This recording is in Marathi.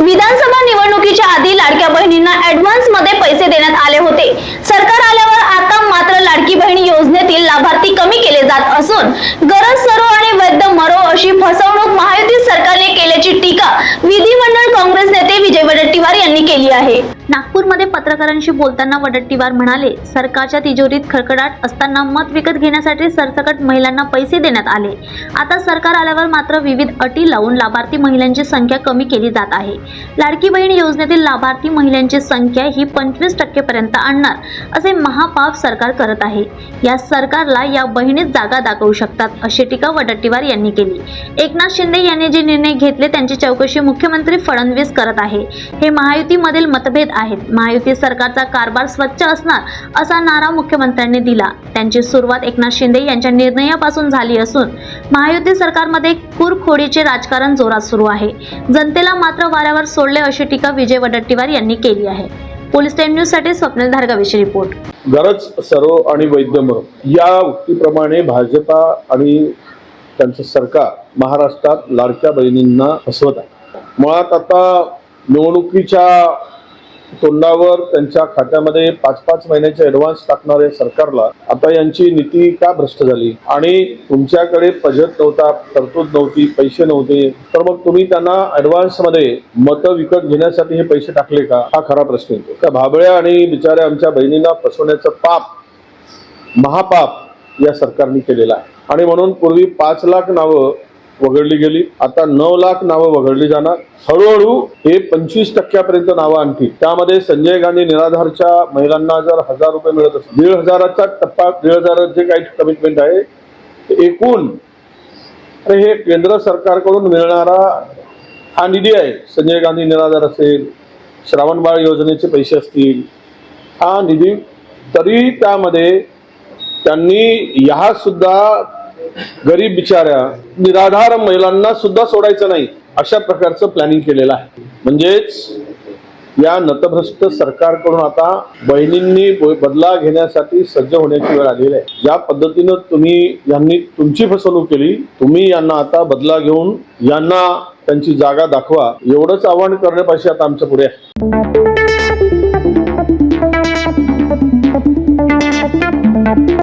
विधानसभा निवडणुकीच्या आधी लाडक्या बहिणींना ऍडव्हान्समध्ये पैसे देण्यात आले होते. सरकार आल्यावर आता मात्र लाडकी बहिणी योजनेतील लाभार्थी कमी केले जात असून गरज सरो आणि वैद्य मरो अशी फसवणूक महायुती सरकारने केल्याची टीका विधी काँग्रेस नेते विजय वडेट्टीवार यांनी केली आहे. नागपूरमध्ये पत्रकारांशी बोलताना वडट्टीवार म्हणाले सरकारच्या तिजोरीत खडखडाट असताना मत विकत घेण्यासाठी सरसकट महिलांना पैसे देण्यात आले. आता सरकार आल्यावर मात्र विविध अटी लावून लाभार्थी महिलांची संख्या कमी केली जात आहे. लाडकी बहीण योजनेतील लाभार्थी महिलांची संख्या ही पंचवीस टक्केपर्यंत आणणार असे महापाप सरकार करत आहे. या सरकारला या बहिणीत जागा दाखवू शकतात अशी टीका वडट्टीवार यांनी केली. एकनाथ शिंदे यांनी जे निर्णय घेतले त्यांची चौकशी मुख्यमंत्री फडणवीस करत आहे. हे महा महायुतीमधील मतभेद आहेत. महायुती सरकारचा कारभार स्वच्छ असणार असा नारा मुख्यमंत्र्यांनी दिला. त्यांची सुरुवात एकनाथ शिंदे यांच्या निर्णयापासून झाली असून महायुती सरकारमध्ये कुरखोडीचे राजकारण जोरात सुरू आहे. जनतेला मात्र वाऱ्यावर सोडले अशी टीका विजय वडट्टीवार यांनी केली आहे. पोलीस टाइम न्यूजसाठी स्वप्नील धारगाविषयी रिपोर्ट. गरज सर्व आणि वैद्य या उक्तीप्रमाणे भाजपा आणि त्यांचं सरकार महाराष्ट्रात लाडक्या बहिणींना फसवत आहे. मुळात आता निवडणुकीच्या तोंडावर त्यांच्या खात्यामध्ये पाच पाच महिन्याचे ऍडव्हान्स टाकणारे सरकारला आता यांची नीती का भ्रष्ट झाली? आणि तुमच्याकडे बजेट नव्हता तरतूद नव्हती पैसे नव्हते तर मग तुम्ही त्यांना ऍडव्हान्समध्ये मतं विकत घेण्यासाठी हे पैसे टाकले का? हा खरा प्रश्न येतो. त्या भाबळ्या आणि बिचाऱ्या आमच्या बहिणींना फसवण्याचं पाप महापाप या सरकारने केलेला आहे. आणि म्हणून पूर्वी पाच लाख नावं वगळली गेली. आता नऊ लाख नावं वगळली जाणार. हळूहळू हे पंचवीस टक्क्यापर्यंत नावं आणखी. त्यामध्ये संजय गांधी निराधारच्या महिलांना जर हजार रुपये मिळत असतील दीड हजाराचा टप्पा दीड हजार जे काही कमिटमेंट आहे ते एकूण. हे केंद्र सरकारकडून मिळणारा हा निधी आहे. संजय गांधी निराधार असेल श्रावणबाळ योजनेचे पैसे असतील हा निधी तरी त्यामध्ये त्यांनी ह्या सुद्धा गरीब बिचाऱ्या निराधार महिलांना सुद्धा सोडायचं नाही अशा प्रकारचं प्लॅनिंग केलेलं आहे. म्हणजेच या नतभ्रष्ट सरकारकडून आता बहिणींनी बदला घेण्यासाठी सज्ज होण्याची वेळ आलेली आहे. ज्या पद्धतीनं तुम्ही यांनी तुमची फसवणूक केली तुम्ही यांना आता बदला घेऊन यांना त्यांची जागा दाखवा. एवढंच आव्हान करण्यापाशी आता आमच्या पुढे. आहे